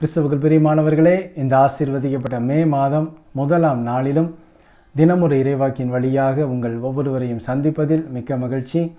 கிறிஸ்துவுக்குள் பிரியமானவர்களே இந்த ஆசீர்வதிக்கப்பட்ட மே மாதம் முதலாம் நாளிலும் தினமொரு இறைவாக்கின் வழியாக உங்கள் ஒவ்வொருவரையும் சந்திப்பதில் மிக்க மகிழ்ச்சி.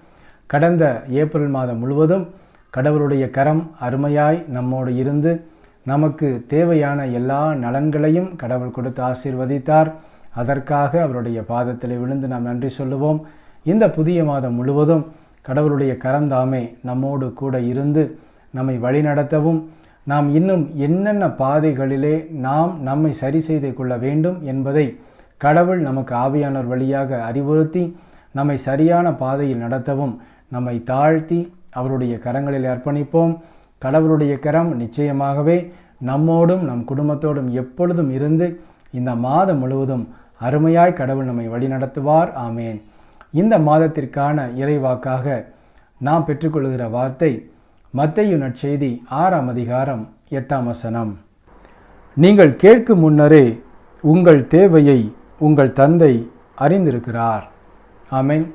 கடந்த ஏப்ரல் மாதம் முழுவதும் கடவுளுடைய கரம் அருமையாய் நம்மோடு இருந்து நமக்கு தேவையான எல்லா நலன்களையும் கடவுள் கொடுத்து ஆசீர்வதித்தார். அதற்காக அவருடைய பாதத்தில் விழுந்து நாம் நன்றி சொல்லுவோம். இந்த புதிய மாதம் முழுவதும் கடவுளுடைய கரந்தாமே நம்மோடு கூட இருந்து நம்மை வழிநடத்தவும் நாம் இன்னும் என்னென்ன பாதைகளிலே நாம் நம்மை சரி செய்து கொள்ள வேண்டும் என்பதை கடவுள் நமக்கு ஆவியானவர் வழியாக அறிவுறுத்தி நம்மை சரியான பாதையில் நடத்தவும் நம்மை தாழ்த்தி அவருடைய கரங்களில் அர்ப்பணிப்போம். கடவுளுடைய கரம் நிச்சயமாகவே நம்மோடும் நம் குடும்பத்தோடும் எப்பொழுதும் இருந்து இந்த மாதம் முழுவதும் அருமையாய் கடவுள் நம்மை வழிநடத்துவார். ஆமேன். இந்த மாதத்திற்கான இறைவாக்காக நாம் பெற்றுக்கொள்கிற வார்த்தை மத்தையு நற்செய்தி ஆறாம் அதிகாரம் எட்டாம் வசனம். நீங்கள் கேட்கும் முன்னரே உங்கள் தேவையை உங்கள் தந்தை அறிந்திருக்கிறார். ஆமேன்.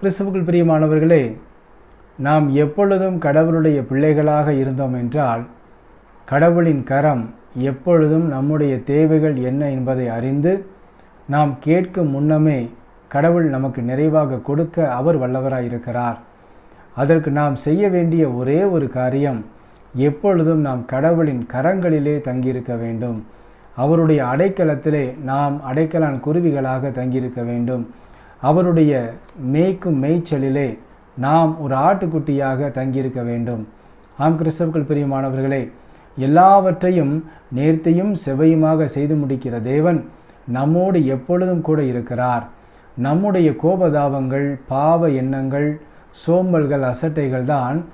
கிறிஸ்துவுக்குள் பிரியமானவர்களே நாம் எப்பொழுதும் கடவுளுடைய பிள்ளைகளாக இருந்தோம் என்றால் கடவுளின் கரம் எப்பொழுதும் நம்முடைய தேவைகள் என்ன என்பதை அறிந்து நாம் கேட்கும் முன்னமே கடவுள் நமக்கு நிறைவாக கொடுக்க அவர் வல்லவராயிருக்கிறார். அதற்கு நாம் செய்ய வேண்டிய ஒரே ஒரு காரியம் எப்பொழுதும் நாம் கடவுளின் கரங்களிலே தங்கியிருக்க வேண்டும். அவருடைய அடைக்கலத்திலே நாம் அடைக்கலான் குருவிகளாக தங்கியிருக்க வேண்டும். அவருடைய மேய்க்கும் மேய்ச்சலிலே நாம் ஒரு ஆட்டுக்குட்டியாக தங்கியிருக்க வேண்டும். ஆம் கிறிஸ்தவர்கள் பிரியமானவர்களே எல்லாவற்றையும் நேர்த்தையும் செவையுமாக செய்து முடிக்கிற தேவன் நம்மோடு எப்பொழுதும் கூட இருக்கிறார். நம்முடைய கோபதாபங்கள் பாவ எண்ணங்கள் சோம்பல்கள் அசட்டைகள் தான்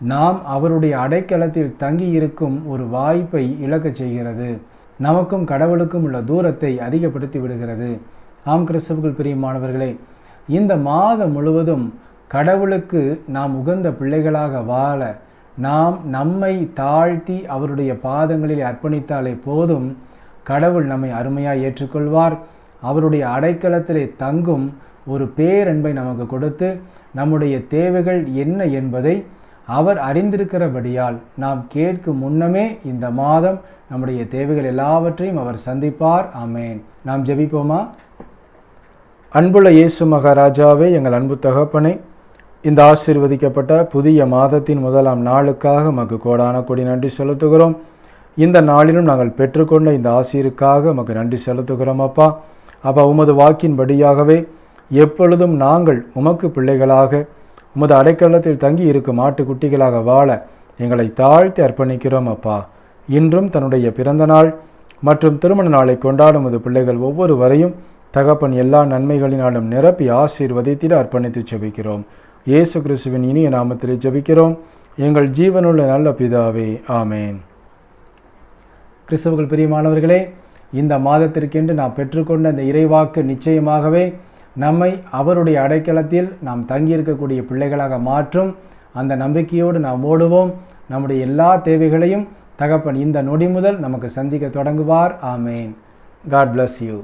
நாம் அவருடைய அடைக்கலத்தில் தங்கியிருக்கும் ஒரு வாய்ப்பை இழக்கச் செய்கிறது. நமக்கும் கடவுளுக்கும் உள்ள தூரத்தை அதிகப்படுத்தி விடுகிறது. ஆம் கிறிஸ்தவர்கள் பிரியமானவர்களே இந்த மாதம் முழுவதும் கடவுளுக்கு நாம் உகந்த பிள்ளைகளாக வாழ நாம் நம்மை தாழ்த்தி அவருடைய பாதங்களில் அர்ப்பணித்தாலே போதும் கடவுள் நம்மை அருமையாக ஏற்றுக்கொள்வார். அவருடைய அடைக்கலத்திலே தங்கும் ஒரு பேரன்பை நமக்கு கொடுத்து நம்முடைய தேவைகள் என்ன என்பதை அவர் அறிந்திருக்கிறபடியால் நாம் கேட்கும் முன்னமே இந்த மாதம் நம்முடைய தேவைகள் எல்லாவற்றையும் அவர் சந்திப்பார். ஆமேன். நாம் ஜெபிப்போமா? அன்புள்ள இயேசு மகாராஜாவே எங்கள் அன்பு தகப்பனை இந்த ஆசீர்வதிக்கப்பட்ட புதிய மாதத்தின் முதலாம் நாளுக்காக மக்கு கோடான கொடி நன்றி செலுத்துகிறோம். இந்த நாளிலும் நாங்கள் பெற்றுக்கொண்ட இந்த ஆசீருக்காக மக்கு நன்றி செலுத்துகிறோம் அப்பா. அப்பா உமது வாக்கின்படியாகவே எப்பொழுதும் நாங்கள் உமக்கு பிள்ளைகளாக உமது அடைக்கலத்தில் தங்கி இருக்கும் ஆட்டுக்குட்டிகளாக வாழ எங்களை தாழ்த்தி அர்ப்பணிக்கிறோம் அப்பா. இன்றும் தன்னுடைய பிறந்த நாள் மற்றும் திருமண நாளை கொண்டாடும் உமது பிள்ளைகள் ஒவ்வொருவரையும் தகப்பன் எல்லா நன்மைகளினாலும் நிரப்பி ஆசீர்வதித்திட அர்ப்பணித்து ஜெபிக்கிறோம். இயேசு கிறிஸ்துவின் இனிய நாமத்தில் ஜெபிக்கிறோம். எங்கள் ஜீவனுள்ள நல்ல பிதாவே ஆமேன். கிறிஸ்தவர்கள் பிரியமானவர்களே இந்த மாதத்திற்கென்று நாம் பெற்றுக்கொண்ட இந்த இறைவாக்கு நிச்சயமாகவே நம்மை அவருடைய அடைக்கலத்தில் நாம் தங்கியிருக்கக்கூடிய பிள்ளைகளாக மாற்றும் அந்த நம்பிக்கையோடு நாம் ஓடுவோம். நம்முடைய எல்லா தேவைகளையும் தகப்பன் இந்த நொடி முதல் நமக்கு சந்திக்க தொடங்குவார். ஆமேன். God bless you